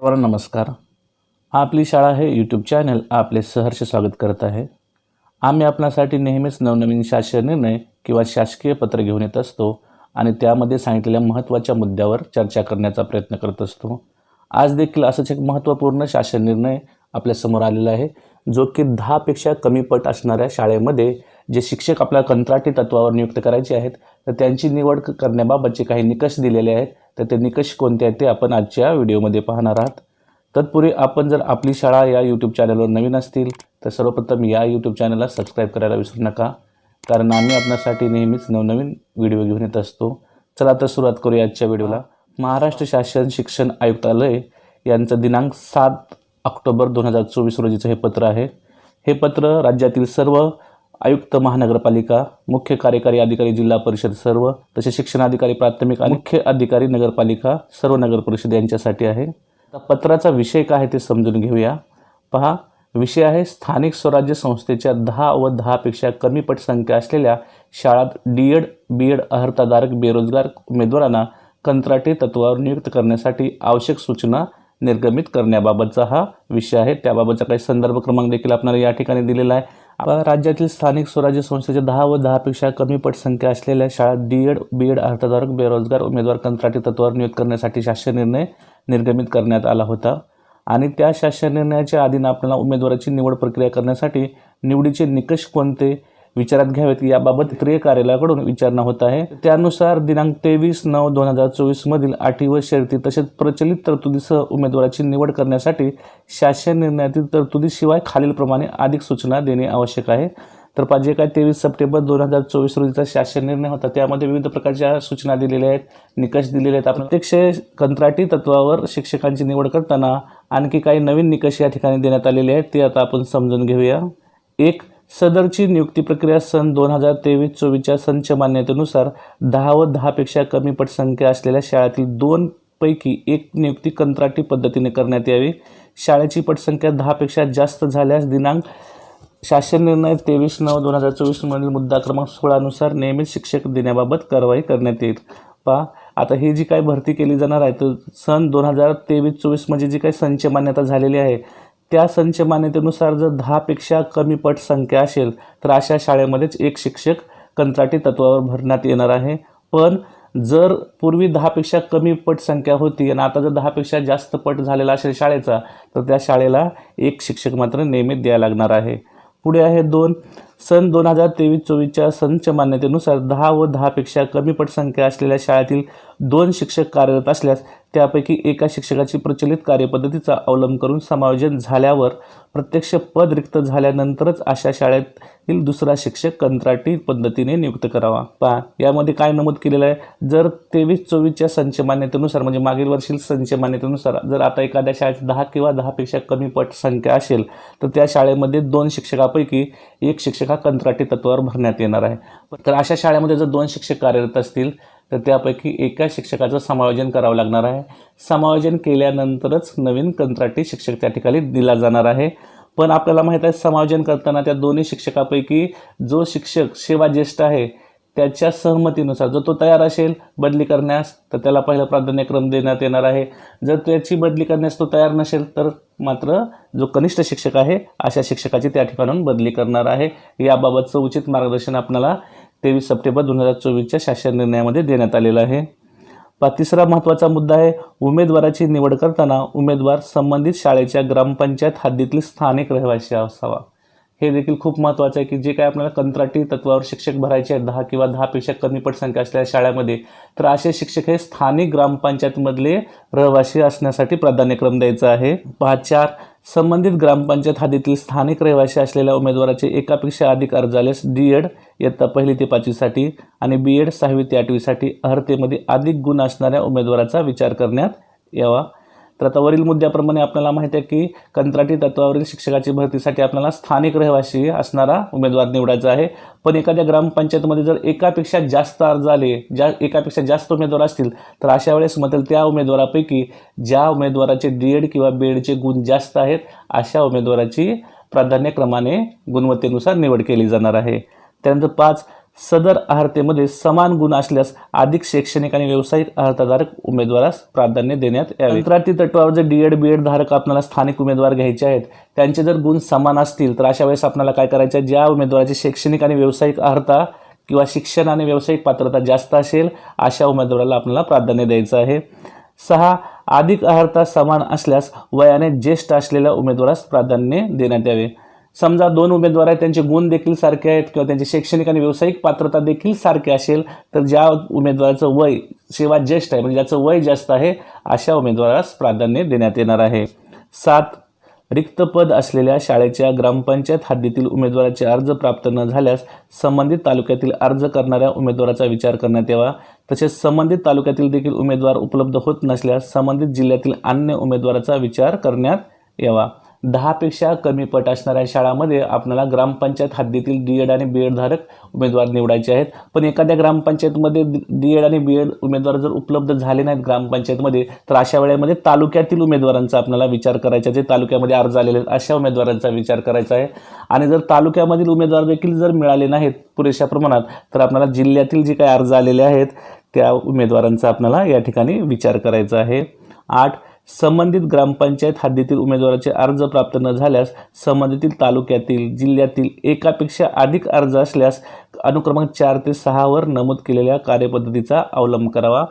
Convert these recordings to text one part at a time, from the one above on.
सर्वांना नमस्कार. आपली शाळा हे यूट्यूब चॅनल आपले सहर्ष स्वागत करत आहे. आम्ही आपणासाठी नेहमीच नवनवीन शासन निर्णय किंवा शासकीय पत्र घेऊन येत असतो आणि त्यामध्ये सांगितलेल्या महत्त्वाच्या मुद्द्यावर चर्चा करण्याचा प्रयत्न करत असतो. आज देखील असंच एक महत्त्वपूर्ण शासन निर्णय आपल्यासमोर आलेला आहे जो की दहापेक्षा कमी पट असणाऱ्या शाळेमध्ये जे शिक्षक आपल्या कंत्राटी तत्वावर नियुक्त करायचे आहेत तर त्यांची निवड करण्याबाबतचे काही निकष दिलेले आहेत. तर ते निकष कोणते आहेत ते आपण आजच्या व्हिडिओमध्ये पाहणार आहात. तत्पूर्वी आपण जर आपली शाळा या यूट्यूब चॅनलवर नवीन असतील तर सर्वप्रथम या यूट्यूब चॅनलला सबस्क्राईब करायला विसरू नका. कारण आम्ही आपणासाठी नेहमीच नवनवीन व्हिडिओ घेऊन येत असतो. चला तर सुरुवात करूया आजच्या व्हिडिओला. महाराष्ट्र शासन शिक्षण आयुक्तालय यांचं दिनांक सात ऑक्टोबर दोन हजार चोवीस रोजीचं हे पत्र आहे. हे पत्र राज्यातील सर्व आयुक्त महानगरपालिका मुख्य कार्यकारी अधिकारी जिल्हा परिषद सर्व तसे शिक्षणाधिकारी प्राथमिक आणि मुख्य अधिकारी नगरपालिका सर्व नगर परिषद यांच्यासाठी आहे. आता पत्राचा विषय काय आहे ते समजून घेऊया. पहा विषय आहे स्थानिक स्वराज्य संस्थेच्या दहा व दहापेक्षा कमी पटसंख्या असलेल्या शाळात डी एड बी एड अर्हताधारक बेरोजगार उमेदवारांना कंत्राटी तत्वावर नियुक्त करण्यासाठी आवश्यक सूचना निर्गमित करण्याबाबतचा हा विषय आहे. त्याबाबतचा काही संदर्भ क्रमांक देखील आपल्याला या ठिकाणी दिलेला आहे. राज्यातील स्थानिक स्वराज्य संस्थेच्या दहा व दहापेक्षा कमी पट संख्या असलेल्या शाळा डी एड बी एड अर्थधारक बेरोजगार उमेदवार कंत्राटी तत्वावर नियुक्त करण्यासाठी शासन निर्णय निर्गमित करण्यात आला होता. आणि त्या शासन निर्णयाच्या अधीन आपल्याला उमेदवाराची निवड प्रक्रिया करण्यासाठी निवडीचे निकष कोणते? विचारात घ्यावेत याबाबत केंद्रीय कार्यालयाकडून विचारणा होत आहे. त्यानुसार दिनांक तेवीस नऊ दोन हजार चोवीसमधील अटी व शर्ती तसेच प्रचलित तरतुदीसह उमेदवाराची निवड करण्यासाठी शासन निर्णयातील तरतुदीशिवाय खालीलप्रमाणे अधिक सूचना देणे आवश्यक आहे. तर पाहिजे जे काय तेवीस सप्टेंबर दोन हजार चोवीस रोजीचा शासन निर्णय होता. त्यामध्ये विविध प्रकारच्या सूचना दिलेल्या आहेत. निकष दिलेले आहेत. प्रत्यक्ष कंत्राटी तत्वावर शिक्षकांची निवड करताना आणखी काही नवीन निकष या ठिकाणी देण्यात आलेले आहेत. ते आता आपण समजून घेऊया. एक सदरची नियुक्ती प्रक्रिया सन दोन हजार तेवीस चोवीसच्या संच मान्यतेनुसार दहा व दहापेक्षा कमी पटसंख्या असलेल्या शाळेतील दोन पैकी एक नियुक्ती कंत्राटी पद्धतीने करण्यात यावी. शाळेची पटसंख्या दहापेक्षा जास्त झाल्यास दिनांक शासन निर्णय तेवीस नऊ दोन हजार चोवीसमधील मुद्दा क्रमांक सोळानुसार नियमित शिक्षक देण्याबाबत कारवाई करण्यात येईल. पहा आता ही जी काय भरती केली जाणार आहे तर सन दोन हजार तेवीस चोवीस म्हणजे जी काही संच मान्यता झालेली आहे त्या संच मान्यतेनुसार जर दहापेक्षा कमी पट संख्या असेल तर अशा शाळेमध्येच एक शिक्षक कंत्राटी तत्वावर भरण्यात येणार आहे. पण जर पूर्वी दहापेक्षा कमी पट संख्या होती आणि आता जर दहापेक्षा जास्त पट झालेला असेल शाळेचा तर त्या शाळेला एक शिक्षक मात्र नियमित द्यायला लागणार आहे. पुढे आहे दोन. सन दोन हजार तेवीस चोवीसच्या संच मान्यतेनुसार दहा व दहापेक्षा कमी पट संख्या असलेल्या शाळेतील दोन शिक्षक कार्यरत असल्यास त्यापैकी एका शिक्षकाची प्रचलित कार्यपद्धतीचा अवलंब करून समायोजन झाल्यावर प्रत्यक्ष पद रिक्त झाल्यानंतरच अशा शाळेतील दुसरा शिक्षक कंत्राटी पद्धतीने नियुक्त करावा. पहा यामध्ये काय नमूद केलेलं आहे? जर तेवीस चोवीसच्या संच मान्यतेनुसार म्हणजे मागील वर्षील संच मान्यतेनुसार जर आता एखाद्या शाळेत दहा किंवा दहापेक्षा कमी पट संख्या असेल तर त्या शाळेमध्ये दोन शिक्षकापैकी एक शिक्षक हा कंत्राटी तत्वावर भरण्यात येणार आहे. तर अशा शाळेमध्ये जर दोन शिक्षक कार्यरत असतील तर त्यापैकी एका शिक्षकाचं समायोजन करावं लागणार आहे. समायोजन केल्यानंतरच नवीन कंत्राटी शिक्षक त्या ठिकाणी दिला जाणार आहे. पण आपल्याला माहीत आहे समायोजन करताना त्या दोन्ही शिक्षकापैकी जो शिक्षक सेवा ज्येष्ठ आहे त्याच्या सहमतीनुसार जर तो तयार असेल बदली करण्यास तर त्याला पहिला प्राधान्यक्रम देण्यात येणार आहे. जर त्याची बदली करण्यास तो तयार नसेल तर मात्र जो कनिष्ठ शिक्षक आहे अशा शिक्षकाची त्या ठिकाणून बदली करणार आहे. याबाबतचं उचित मार्गदर्शन आपल्याला तेवीस सप्टेंबर दोन हजार चोवीसच्या शासन निर्णयामध्ये देण्यात आलेलं आहे. पा तिसरा महत्त्वाचा मुद्दा आहे उमेदवाराची निवड करताना उमेदवार संबंधित शाळेच्या ग्रामपंचायत हद्दीतील स्थानिक रहिवासी असावा. हे देखील खूप महत्त्वाचं आहे की जे काय आपल्याला कंत्राटी तत्वावर शिक्षक भरायचे आहेत दहा किंवा दहापेक्षा कमी पटसंख्या असलेल्या शाळेमध्ये तर असे शिक्षक हे स्थानिक ग्रामपंचायतमधले रहिवासी असण्यासाठी प्राधान्यक्रम द्यायचा आहे. पाच चार संबंधित ग्रामपंचायत हद्दीतील स्थानिक रहिवासी असलेल्या उमेदवाराचे एकापेक्षा अधिक अर्ज आल्यास डी एड इयत्ता पहिली ते पाचवीसाठी आणि बी एड सहावी ते आठवीसाठी अर्हतेमध्ये अधिक गुण असणाऱ्या उमेदवाराचा विचार करण्यात यावा. तर आता वरील मुद्द्याप्रमाणे आपल्याला माहिती आहे की कंत्राटी तत्वावरील शिक्षकाची भरतीसाठी आपल्याला स्थानिक रहिवासी असणारा उमेदवार निवडायचा आहे. पण एखाद्या ग्रामपंचायतमध्ये जर एकापेक्षा जास्त अर्ज आले ज्या एकापेक्षा जास्त उमेदवार असतील तर अशा वेळेस मधील त्या उमेदवारापैकी ज्या उमेदवाराचे डी एड किंवा बी एडचे गुण जास्त आहेत अशा उमेदवाराची प्राधान्यक्रमाने गुणवत्तेनुसार निवड केली जाणार आहे. त्यानंतर पाच सदर अर्हतेमध्ये समान गुण असल्यास अधिक शैक्षणिक आणि व्यावसायिक अर्हताधारक उमेदवारास प्राधान्य देण्यात यावे. कंत्राटी तत्वावर जर डी एड बी एड धारक आपल्याला स्थानिक उमेदवार घ्यायचे आहेत त्यांचे जर गुण समान असतील तर अशा वेळेस आपल्याला काय करायचं आहे? ज्या उमेदवाराची शैक्षणिक आणि व्यावसायिक अर्हता किंवा शिक्षण आणि व्यावसायिक पात्रता जास्त असेल अशा उमेदवाराला आपल्याला प्राधान्य द्यायचं आहे. सहा अधिक अर्हता समान असल्यास वयाने ज्येष्ठ असलेल्या उमेदवारास प्राधान्य देण्यात यावे. समजा दोन उमेदवार आहेत त्यांचे गुण देखील सारखे आहेत किंवा त्यांची शैक्षणिक आणि व्यावसायिक पात्रता देखील सारखी असेल तर ज्या उमेदवाराचं वय सेवा ज्येष्ठ आहे म्हणजे ज्याचं वय जास्त आहे अशा उमेदवारास प्राधान्य देण्यात येणार आहे. सात रिक्त पद असलेल्या शाळेच्या ग्रामपंचायत हद्दीतील उमेदवाराचे अर्ज प्राप्त न झाल्यास संबंधित तालुक्यातील अर्ज करणाऱ्या उमेदवाराचा विचार करण्यात यावा. तसेच संबंधित तालुक्यातील देखील उमेदवार उपलब्ध होत नसल्यास संबंधित जिल्ह्यातील अन्य उमेदवाराचा विचार करण्यात यावा. दहापेक्षा कमी पट असणाऱ्या शाळामध्ये आपल्याला ग्रामपंचायत हद्दीतील डी एड आणि बी एडधारक उमेदवार निवडायचे आहेत. पण एखाद्या ग्रामपंचायतमध्ये डी एड आणि बी एड उमेदवार जर उपलब्ध झाले नाहीत ग्रामपंचायतमध्ये तर अशा वेळेमध्ये तालुक्यातील उमेदवारांचा आपल्याला विचार करायचा जे तालुक्यामध्ये अर्ज आलेले आहेत अशा उमेदवारांचा विचार करायचा आहे. आणि जर तालुक्यामधील उमेदवार देखील जर मिळाले नाहीत पुरेशा प्रमाणात तर आपल्याला जिल्ह्यातील जे काही अर्ज आलेले आहेत त्या उमेदवारांचा आपल्याला या ठिकाणी विचार करायचा आहे. आठ संबंधित ग्रामपंचायत हद्दीतील उमेदवाराचे अर्ज प्राप्त न झाल्यास संबंधितील तालुक्यातील जिल्ह्यातील एकापेक्षा अधिक अर्ज असल्यास अनुक्रमांक चार ते सहावर नमूद केलेल्या कार्यपद्धतीचा अवलंब करावा.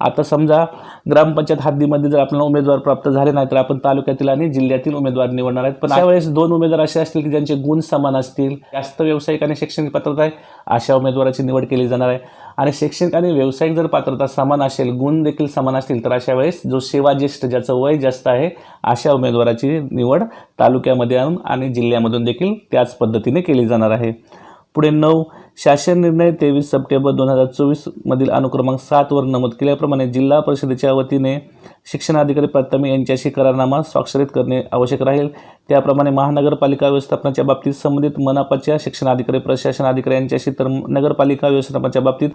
आता समजा ग्रामपंचायत हद्दीमध्ये जर आपल्याला उमेदवार प्राप्त झाले नाही तर आपण तालुक्यातील आणि जिल्ह्यातील उमेदवार निवडणार आहेत. पण त्यावेळेस दोन उमेदवार असे असतील की ज्यांचे गुण समान असतील जास्त व्यावसायिक आणि शैक्षणिक पात्रता आहे अशा उमेदवाराची निवड केली जाणार आहे. आणि शैक्षणिक आणि व्यावसायिक जर पात्रता समान असेल गुण देखील समान असतील तर अशा वेळेस जो सेवाज्येष्ठ ज्याचं वय जास्त आहे अशा उमेदवाराची निवड तालुक्यामध्ये आणून आणि जिल्ह्यामधून देखील त्याच पद्धतीने केली जाणार आहे. पुढे नऊ. शासन निर्णय तेवीस सप्टेंबर दोन हजार चोवीसमधील अनुक्रमांक सातवर नमूद केल्याप्रमाणे जिल्हा परिषदेच्या वतीने शिक्षणाधिकारी प्राथमिक यांच्याशी करारनामा स्वाक्षरित करणे आवश्यक राहील. त्याप्रमाणे महानगरपालिका व्यवस्थापनाच्या बाबतीत संबंधित मनापाच्या शिक्षणाधिकारी प्रशासन अधिकारी यांच्याशी तर नगरपालिका व्यवस्थापनाच्या बाबतीत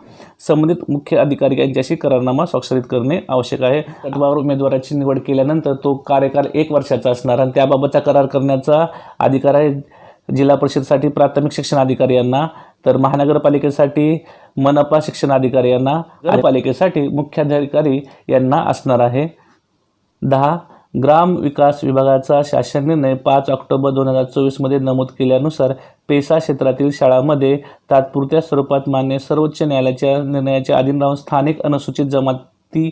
संबंधित मुख्य अधिकारी यांच्याशी करारनामा स्वाक्षरित करणे आवश्यक आहे. तत्वावर उमेदवाराची निवड केल्यानंतर तो कार्यकाल एक वर्षाचा असणार आणि त्याबाबतचा करार करण्याचा अधिकार आहे. जिल्हा परिषदसाठी प्राथमिक शिक्षण अधिकारी यांना तर महानगरपालिकेसाठी मनपा शिक्षण अधिकारी यांना पालिकेसाठी मुख्याधिकारी यांना असणार आहे. दहा ग्राम विकास विभागाचा शासन निर्णय पाच ऑक्टोबर दोन हजार चोवीसमध्ये नमूद केल्यानुसार पेसा क्षेत्रातील शाळांमध्ये तात्पुरत्या स्वरूपात मान्य सर्वोच्च न्यायालयाच्या निर्णयाच्या अधीन राहून स्थानिक अनुसूचित जमाती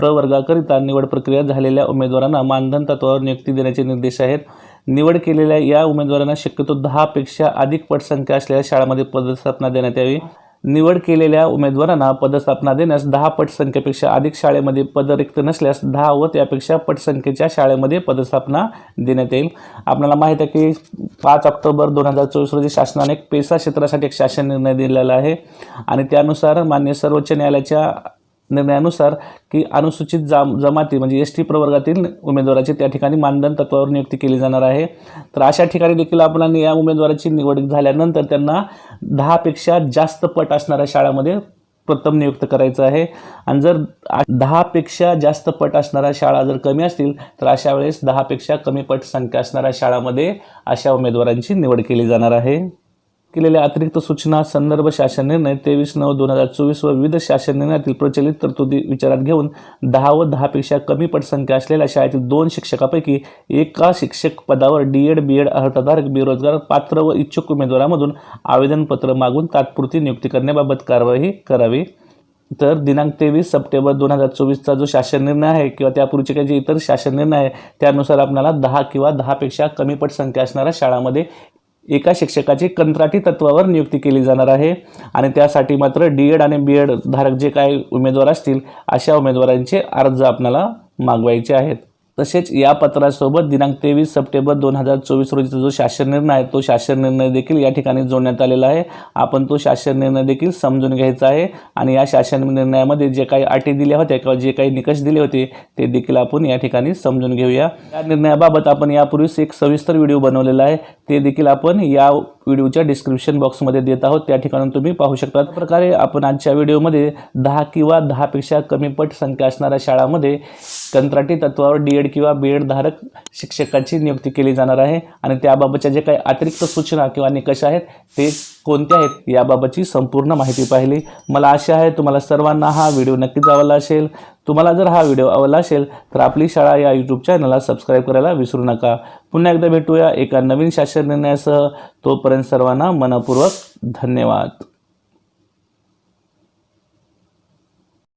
प्रवर्गाकरिता निवड प्रक्रिया झालेल्या उमेदवारांना मानधन तत्वावर नियुक्ती देण्याचे निर्देश आहेत. निवड केलेल्या या उमेदवारांना शक्यतो दहापेक्षा अधिक पटसंख्या असलेल्या शाळांमध्ये पदस्थापना देण्यात यावी. निवड केलेल्या उमेदवारांना पदस्थापना देण्यास दहा पटसंख्येपेक्षा अधिक शाळेमध्ये पद रिक्त नसल्यास दहा व त्यापेक्षा पटसंख्येच्या शाळेमध्ये पदस्थापना देण्यात येईल. आपल्याला माहीत आहे की पाच ऑक्टोबर दोन हजार चोवीस रोजी शासनाने एक पेसा क्षेत्रासाठी एक शासन निर्णय दिलेला आहे आणि त्यानुसार मान्य सर्वोच्च न्यायालयाच्या निर्णयानुसार की अनुसूचित जाम जमाती म्हणजे एस टी प्रवर्गातील उमेदवाराची त्या ठिकाणी मानधन तत्वावर नियुक्ती केली जाणार आहे. तर अशा ठिकाणी देखील आपण या उमेदवाराची निवड झाल्यानंतर त्यांना दहापेक्षा जास्त पट असणाऱ्या शाळामध्ये प्रथम नियुक्त करायचं आहे. आणि जर दहापेक्षा जास्त पट असणाऱ्या शाळा जर कमी असतील तर अशा वेळेस दहापेक्षा कमी पट संख्या असणाऱ्या शाळामध्ये अशा उमेदवारांची निवड केली जाणार आहे. केलेल्या अतिरिक्त सूचना संदर्भ शासन निर्णय तेवीस नऊ दोन हजार चोवीस व विविध शासन निर्णयातील प्रचलित तरतुदी विचारात घेऊन दहा व दहापेक्षा कमी पटसंख्या असलेल्या शाळेतील दोन शिक्षकापैकी एका शिक्षक पदावर डी एड बी एड अर्हताधारक बेरोजगार पात्र व इच्छुक उमेदवारामधून आवेदनपत्र मागून तात्पुरती नियुक्ती करण्याबाबत कारवाई करावी. तर दिनांक तेवीस सप्टेंबर दोन हजार चोवीसचा जो शासन निर्णय आहे किंवा त्यापूर्वीचे काही जे इतर शासन निर्णय आहे त्यानुसार आपल्याला दहा किंवा दहापेक्षा कमी पटसंख्या असणाऱ्या शाळामध्ये एका शिक्षकाची कंत्राटी तत्वावर नियुक्ती केली जाणार आहे. आणि त्यासाठी मात्र डी एड आणि बी एड धारक जे काय उमेदवार असतील अशा उमेदवारांचे अर्ज आपल्याला मागवायचे आहेत. तसेच या पत्रासोबत दिनांक तेवीस सप्टेंबर दोन हजार चोवीस रोजीचा जो शासन निर्णय आहे तो शासन निर्णय देखील या ठिकाणी जोडण्यात आलेला आहे. आपण तो शासन निर्णय देखील समजून घ्यायचा आहे आणि या शासन निर्णयामध्ये जे काही अटी दिल्या होत्या किंवा जे काही निकष दिले होते ते देखील आपण या ठिकाणी समजून घेऊया. या निर्णयाबाबत आपण यापूर्वीच एक सविस्तर व्हिडिओ बनवलेला आहे. ते देखील आपण या व्हिडिओच्या डिस्क्रिप्शन बॉक्समध्ये देत आहोत. त्या ठिकाणी तुम्ही पाहू शकता. प्रकारे आपण आजच्या व्हिडिओमध्ये दहा किंवा दहापेक्षा कमी पट संख्या असणाऱ्या शाळांमध्ये कंत्राटी तत्वावर डी एड किंवा बी एड धारक शिक्षकाची नियुक्ती केली जाणार आहे. आणि त्याबाबतच्या जे काही अतिरिक्त सूचना किंवा निकष आहेत ते कोणते आहेत याबाबतची संपूर्ण माहिती पाहिली. मला आशा आहे तुम्हाला सर्वांना हा व्हिडिओ नक्कीच आवडला असेल. तुम्हाला जर हा व्हिडिओ आवडला असेल तर आपली शाळा या यूट्यूब चॅनलला सबस्क्राईब करायला विसरू नका. पुन्हा एकदा भेटूया एका नवीन शासन निर्णयासह तोपर्यंत सर्वांना मनपूर्वक धन्यवाद.